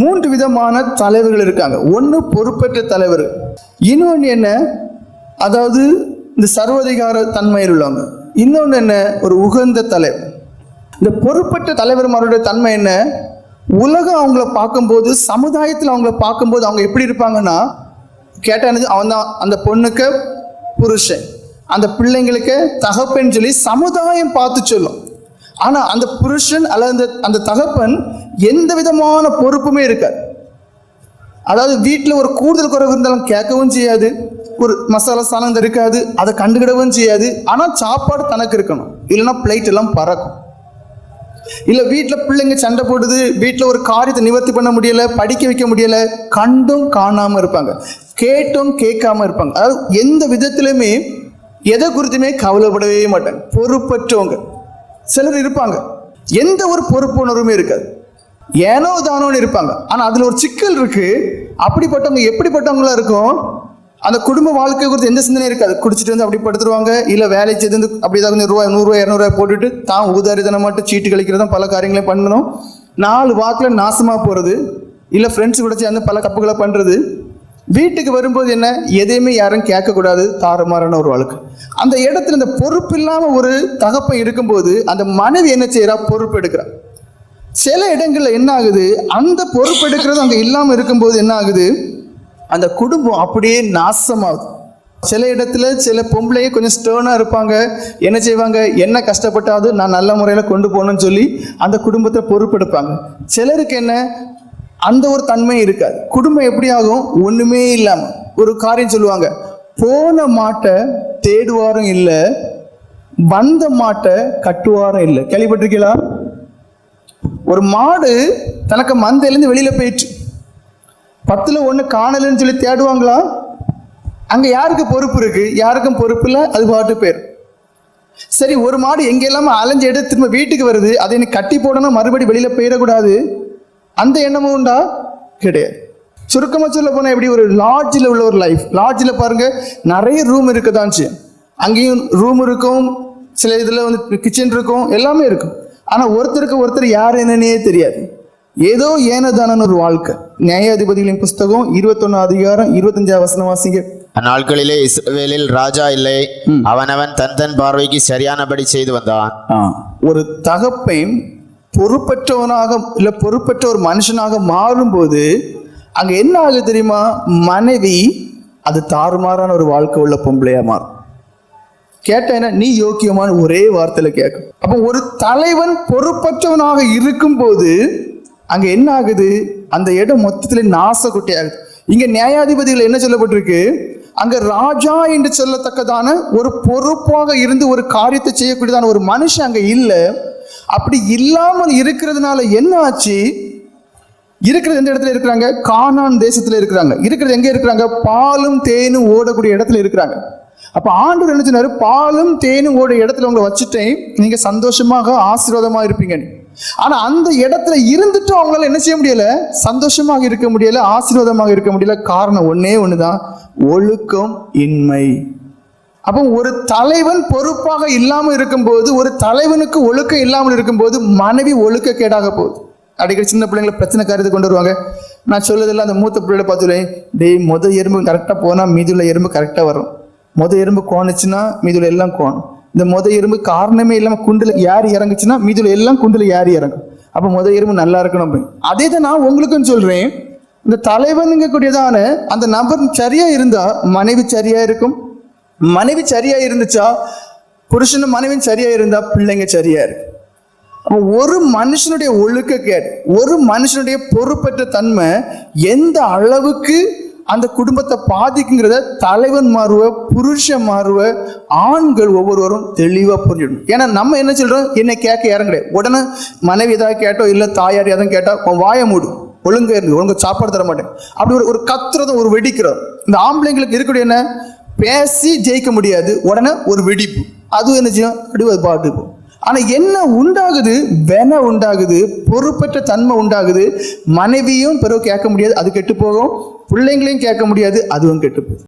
மூன்று விதமான தலைவர்கள் இருக்காங்க. ஒன்று பொறுப்பற்ற தலைவர். இன்னொன்று என்ன? அதாவது இந்த சர்வதிகார தன்மையில் உள்ளவங்க. இன்னொன்று என்ன? ஒரு உகந்த தலைவர். இந்த பொறுப்பற்ற தலைவர்மாருடைய தன்மை என்ன? உலகம் அவங்கள பார்க்கும்போது சமுதாயத்தில் அவங்கள பார்க்கும்போது அவங்க எப்படி இருப்பாங்கன்னா கேட்டானது அவன் தான் அந்த பொண்ணுக்கு புருஷன். அந்த பிள்ளைங்களுக்கு தகப்பன்னு சொல்லி சமுதாயம் பார்த்து சொல்லும். ஆனால் அந்த புருஷன் அல்லது அந்த அந்த தகப்பன் எந்த விதமான பொறுப்புமே இருக்காது. அதாவது வீட்டில் ஒரு கூடுதல் குறைவு இருந்தாலும் கேட்கவும் செய்யாது. ஒரு மசாலா சாலம் இருக்காது. அதை கண்டுக்கிடவும் செய்யாது. ஆனால் சாப்பாடு தனக்கு இருக்கணும். இல்லைன்னா பிளேட் எல்லாம் பறக்கும். இல்லை வீட்டில் பிள்ளைங்க சண்டை போடுது. வீட்டில் ஒரு காரியத்தை நிவர்த்தி பண்ண முடியலை படிக்க வைக்க முடியல கண்டும் காணாமல் இருப்பாங்க. கேட்டும் கேட்காம இருப்பாங்க. அதாவது எந்த விதத்திலுமே எதை குறித்துமே கவலைப்படவே மாட்டாங்க. பொறுப்பற்றவங்க. சிலர் இருப்பாங்க. எந்த ஒரு பொறுப்புணர்வுமே இருக்காது. ஏனோ தானோன்னு இருப்பாங்க. ஆனால் அதில் ஒரு சிக்கல் இருக்கு. அப்படிப்பட்டவங்க எப்படிப்பட்டவங்களா இருக்கும்? அந்த குடும்ப வாழ்க்கை குறித்து எந்த சிந்தனையும் இருக்காது. குடிச்சிட்டு வந்து அப்படி படுத்துருவாங்க. இல்லை வேலை செய்து வந்து அப்படி ஏதாவது நூறுரூவா நூறுரூவா இரநூறுவா போட்டுட்டு தான் ஊதாரிதனம் மட்டும் சீட்டு கழிக்கிறதும் பல காரியங்களையும் பண்ணணும். நாலு வாக்கில் நாசமாக போகிறது இல்லை ஃப்ரெண்ட்ஸ் கூட சேர்ந்து பல கப்புகளை பண்ணுறது வீட்டுக்கு வரும்போது என்ன? எதையுமே யாரும் கேட்கக்கூடாது. தாறுமாறான ஒரு வழக்கு. அந்த இடத்துல இந்த பொறுப்பு இல்லாமல் ஒரு தகப்பை இருக்கும்போது அந்த மனைவி என்ன செய்கிறா பொறுப்பு எடுக்கிறா. சில இடங்களில் என்ன ஆகுது? அந்த பொறுப்பு எடுக்கிறது அங்கே இல்லாமல் இருக்கும்போது என்ன ஆகுது? அந்த குடும்பம் அப்படியே நாசமாகுது. சில இடத்துல சில பொம்பளையே கொஞ்சம் ஸ்டேர்னாக இருப்பாங்க. என்ன செய்வாங்க? என்ன கஷ்டப்பட்டாவது நான் நல்ல முறையில் கொண்டு போகணும்னு சொல்லி அந்த குடும்பத்தை பொறுப்பெடுப்பாங்க. சிலருக்கு என்ன? அந்த ஒரு தன்மை இருக்காது. குடும்பம் எப்படி ஆகும்? ஒண்ணுமே இல்லாம. ஒரு காரியம் சொல்லுவாங்க போன மாட்டை தேடுவாரும் இல்லை வந்த மாட்டை கட்டுவாரும் இல்லை. கேள்விப்பட்டிருக்கீங்களா? ஒரு மாடு தனக்கு மந்தையிலேருந்து வெளியில போயிடுச்சு பத்துல ஒண்ணு காணலன்னு சொல்லி தேடுவாங்களா? அங்க யாருக்கு பொறுப்பு இருக்கு? யாருக்கும் பொறுப்பு இல்லை அது பாட்டு பேர். சரி ஒரு மாடு எங்க இல்லாம அலைஞ்சு எடுத்து திரும்ப வீட்டுக்கு வருது அதை எனக்கு கட்டி போடணும் மறுபடி வெளியில போயிடக்கூடாது. அந்த எண்ணமும் உண்டா? கிடையாது. சுருக்கமா சொல்ல போனா எப்படி ஒரு லாட்ஜில் உள்ள ஒரு லைஃப் லாட்ஜில் பாருங்க நிறைய ரூம் செய்யும். அங்கேயும் ரூம் இருக்கும் சில இதுல வந்து கிச்சன் இருக்கும் எல்லாமே இருக்கும். ஆனா ஒருத்தருக்கு ஒருத்தர் யார் என்னன்னே தெரியாது. ஏதோ ஏனதானன்னு ஒரு வாழ்க்கை. நியாயாதிபதிகளின் புஸ்தகம் இருபத்தொன்னு அதிகாரம் இருபத்தஞ்சாவது வசனம் வாசிங்க. அந்நாட்களிலே இஸ்ரவேலில் ராஜா இல்லை. அவனவன் தன் தன் பார்வைக்கு சரியானபடி செய்து வந்தான். ஒரு தகப்பன் பொறுப்பற்றவனாக இல்லை பொறுப்பற்ற ஒரு மனுஷனாக மாறும்போது அங்கே என்ன ஆகுது தெரியுமா? மனைவி அது தாறுமாறான ஒரு வாழ்க்கை உள்ள பொம்பளையா மாறும். கேட்டேன்னா நீ யோக்கியமான ஒரே வார்த்தையில கேட்கும். அப்போ ஒரு தலைவன் பொறுப்பற்றவனாக இருக்கும்போது அங்க என்ன ஆகுது? அந்த இடம் மொத்தத்துல நாசக்குட்டி ஆகுது இங்க நியாயாதிபதிகள் என்ன சொல்லப்பட்டிருக்கு? அங்க ராஜா என்று சொல்லத்தக்கதான ஒரு பொறுப்பாக இருந்து ஒரு காரியத்தை செய்யக்கூடியதான ஒரு மனுஷன் அங்க இல்லை. அப்படி இல்லாமல் இருக்கிறதுனால என்ன ஆச்சு? இருக்கிறது எந்த இடத்துல இருக்கிறாங்க? கானான் தேசத்துல இருக்கிறாங்க. இருக்கிறது எங்க இருக்கிறாங்க? பாலும் தேனும் ஓடக்கூடிய இடத்துல இருக்கிறாங்க. அப்ப ஆண்டு என்ன சொன்னாரு? பாலும் தேனும் ஓட இடத்துல உங்களை வச்சுட்டேன். நீங்க சந்தோஷமாக ஆசீர்வாதமா இருப்பீங்க. ஆனா அந்த இடத்துல இருந்துட்டு அவங்களால என்ன செய்ய முடியல? சந்தோஷமாக இருக்க முடியல ஆசீர்வாதமாக இருக்க முடியல. காரணம் ஒன்னே ஒண்ணுதான். ஒழுக்கம் இன்மை. அப்போ ஒரு தலைவன் பொறுப்பாக இல்லாமல் இருக்கும்போது ஒரு தலைவனுக்கு ஒழுக்கம் இல்லாமல் இருக்கும்போது மனைவி ஒழுக்க கேடாக போகுது. அடிக்கடி சின்ன பிள்ளைங்களை பிரச்சனை காரியத்தை கொண்டு வருவாங்க. நான் சொல்லதெல்லாம் அந்த மூத்த பிள்ளைகளை பார்த்துலேன் டேய் முத எறும்பு கரெக்டாக போனால் மீதியுள்ள எறும்பு கரெக்டாக வரும். முத எறும்பு கோணுச்சுன்னா மீதுள்ள எல்லாம் கோணும். இந்த முத எறும்பு காரணமே இல்லாமல் குண்டில் யார் இறங்குச்சுன்னா மீதுள்ள எல்லாம் குண்டில் யார் இறங்கும். அப்போ முத எறும்பு நல்லா இருக்கணும் அப்படின்னு அதே தான் நான் உங்களுக்கும் சொல்கிறேன் இந்த தலைவனுங்க கூடியதான அந்த நபர் சரியாக இருந்தால் மனைவி சரியாக இருக்கும். மனைவி சரியா இருந்துச்சா? புருஷனும் மனைவியும் சரியா இருந்தா பிள்ளைங்க சரியா இருக்கு. அப்போ ஒரு மனுஷனுடைய ஒழுக்கக்கேடு ஒரு மனுஷனுடைய பொறுப்பற்ற தன்மை எந்த அளவுக்கு அந்த குடும்பத்தை பாதிக்குங்கிறத தலைவன் மாறுவ புருஷன் மாறுவ ஆண்கள் ஒவ்வொருவரும் தெளிவாக புரிஞ்சிடணும் ஏன்னா நம்ம என்ன சொல்றோம்? என்ன கேட்க யாரும் கிடையாது உடனே மனைவி ஏதாவது கேட்டோ இல்லை தாயார் எதாவது கேட்டால் உன் வாயை மூடு. ஒழுங்காக இருந்து ஒழுங்கு சாப்பாடு தர மாட்டேன் அப்படி ஒரு ஒரு கத்துறதும் ஒரு வெடிக்கிறோம் இந்த ஆம்பளைங்களுக்கு இருக்கக்கூடிய என்ன? பேசி ஜெயிக்க முடியாது. உடனே ஒரு வெடிப்பு. அது என்ன செய்யும்? அப்படி பாட்டு இருக்கும் ஆனா என்ன உண்டாகுது? வென உண்டாகுது. பொறுப்பற்ற தன்மை உண்டாகுது. மனைவியும் பிறகு கேட்க முடியாது. அது கெட்டு போகும். பிள்ளைங்களையும் கேட்க முடியாது. அதுவும் கெட்டு போகும்.